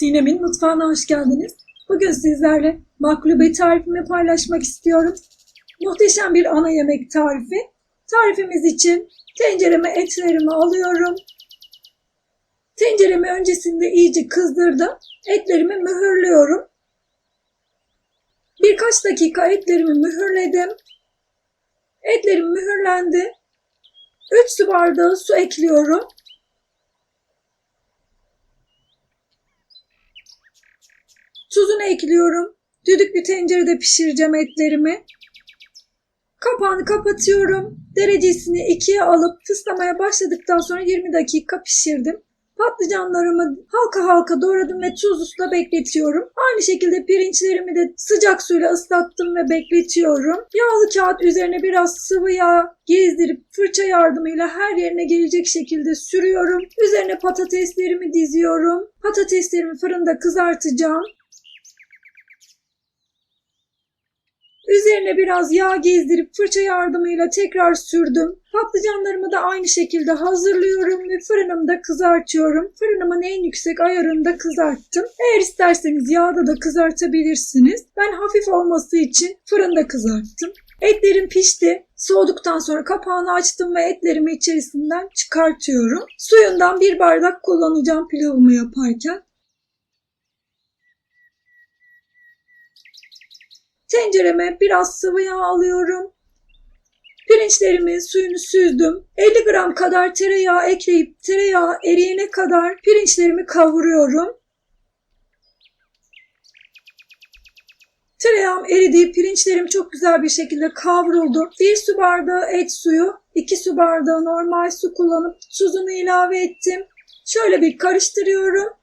Sinem'in mutfağına hoş geldiniz. Bugün sizlerle maklube tarifimi paylaşmak istiyorum. Muhteşem bir ana yemek tarifi. Tarifimiz için tencereme etlerimi alıyorum. Tenceremi öncesinde iyice kızdırdım. Etlerimi mühürlüyorum. Birkaç dakika etlerimi mühürledim. Etlerim mühürlendi. 3 su bardağı su ekliyorum. Tuzunu ekliyorum. Düdük bir tencerede pişireceğim etlerimi. Kapağını kapatıyorum. Derecesini ikiye alıp tıslamaya başladıktan sonra 20 dakika pişirdim. Patlıcanlarımı halka halka doğradım ve tuzlu suda bekletiyorum. Aynı şekilde pirinçlerimi de sıcak suyla ıslattım ve bekletiyorum. Yağlı kağıt üzerine biraz sıvı yağ gezdirip fırça yardımıyla her yerine gelecek şekilde sürüyorum. Üzerine patateslerimi diziyorum. Patateslerimi fırında kızartacağım. Üzerine biraz yağ gezdirip fırça yardımıyla tekrar sürdüm. Patlıcanlarımı da aynı şekilde hazırlıyorum ve fırınımda kızartıyorum. Fırınımın en yüksek ayarında kızarttım. Eğer isterseniz yağda da kızartabilirsiniz. Ben hafif olması için fırında kızarttım. Etlerim pişti. Soğuduktan sonra kapağını açtım ve etlerimi içerisinden çıkartıyorum. Suyundan bir bardak kullanacağım pilavımı yaparken. Tencereme biraz sıvı yağ alıyorum. Pirinçlerimin suyunu süzdüm. 50 gram kadar tereyağı ekleyip tereyağı eriyene kadar pirinçlerimi kavuruyorum. Tereyağım eridi, pirinçlerim çok güzel bir şekilde kavruldu. 1 su bardağı et suyu, 2 su bardağı normal su kullanıp tuzunu ilave ettim. Şöyle bir karıştırıyorum.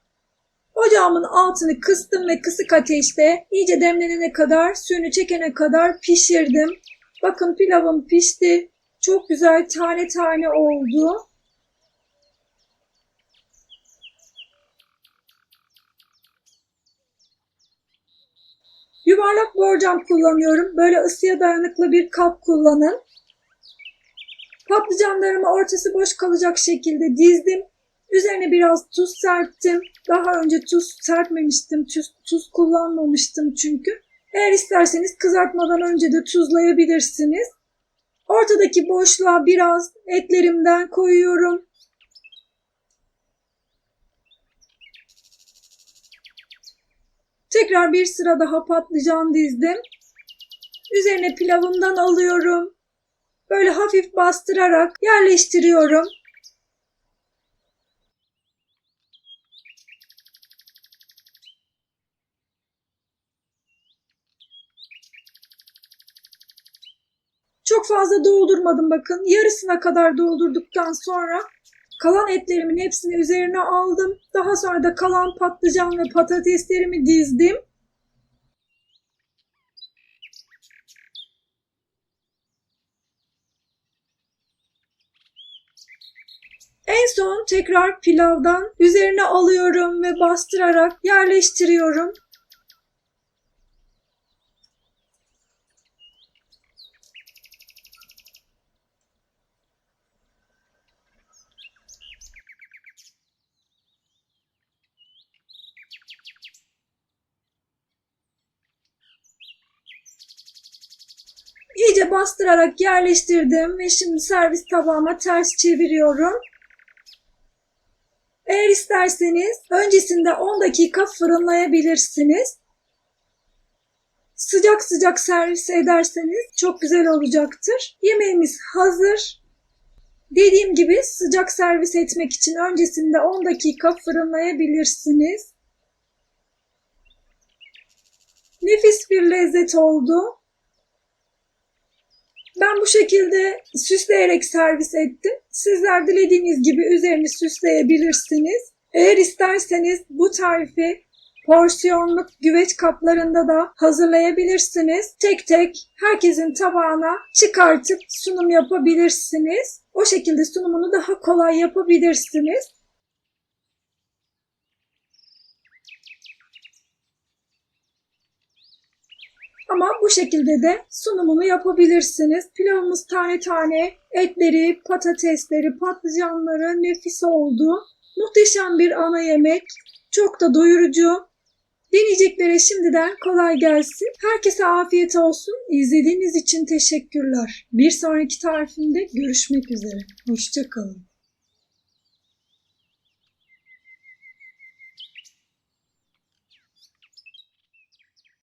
Ocağımın altını kıstım ve kısık ateşte iyice demlenene kadar, suyunu çekene kadar pişirdim. Bakın pilavım pişti. Çok güzel tane tane oldu. Yuvarlak borcam kullanıyorum. Böyle ısıya dayanıklı bir kap kullanın. Patlıcanlarımı ortası boş kalacak şekilde dizdim. Üzerine biraz tuz serptim. Daha önce tuz serpmemiştim. Tuz, tuz kullanmamıştım çünkü. Eğer isterseniz kızartmadan önce de tuzlayabilirsiniz. Ortadaki boşluğa biraz etlerimden koyuyorum. Tekrar bir sıra daha patlıcan dizdim. Üzerine pilavımdan alıyorum. Böyle hafif bastırarak yerleştiriyorum. Çok fazla doldurmadım bakın. Yarısına kadar doldurduktan sonra kalan etlerimin hepsini üzerine aldım. Daha sonra da kalan patlıcan ve patateslerimi dizdim. En son tekrar pilavdan üzerine alıyorum ve bastırarak yerleştiriyorum. İyice bastırarak yerleştirdim ve şimdi servis tabağıma ters çeviriyorum. Eğer isterseniz öncesinde 10 dakika fırınlayabilirsiniz. Sıcak sıcak servis ederseniz çok güzel olacaktır. Yemeğimiz hazır. Dediğim gibi sıcak servis etmek için öncesinde 10 dakika fırınlayabilirsiniz. Nefis bir lezzet oldu. Ben bu şekilde süsleyerek servis ettim. Sizler dilediğiniz gibi üzerini süsleyebilirsiniz. Eğer isterseniz bu tarifi porsiyonluk güveç kaplarında da hazırlayabilirsiniz. Tek tek herkesin tabağına çıkartıp sunum yapabilirsiniz. O şekilde sunumunu daha kolay yapabilirsiniz. Ama bu şekilde de sunumunu yapabilirsiniz. Pilavımız tane tane etleri, patatesleri, patlıcanları nefis oldu. Muhteşem bir ana yemek. Çok da doyurucu. Deneyeceklere şimdiden kolay gelsin. Herkese afiyet olsun. İzlediğiniz için teşekkürler. Bir sonraki tarifimde görüşmek üzere. Hoşçakalın.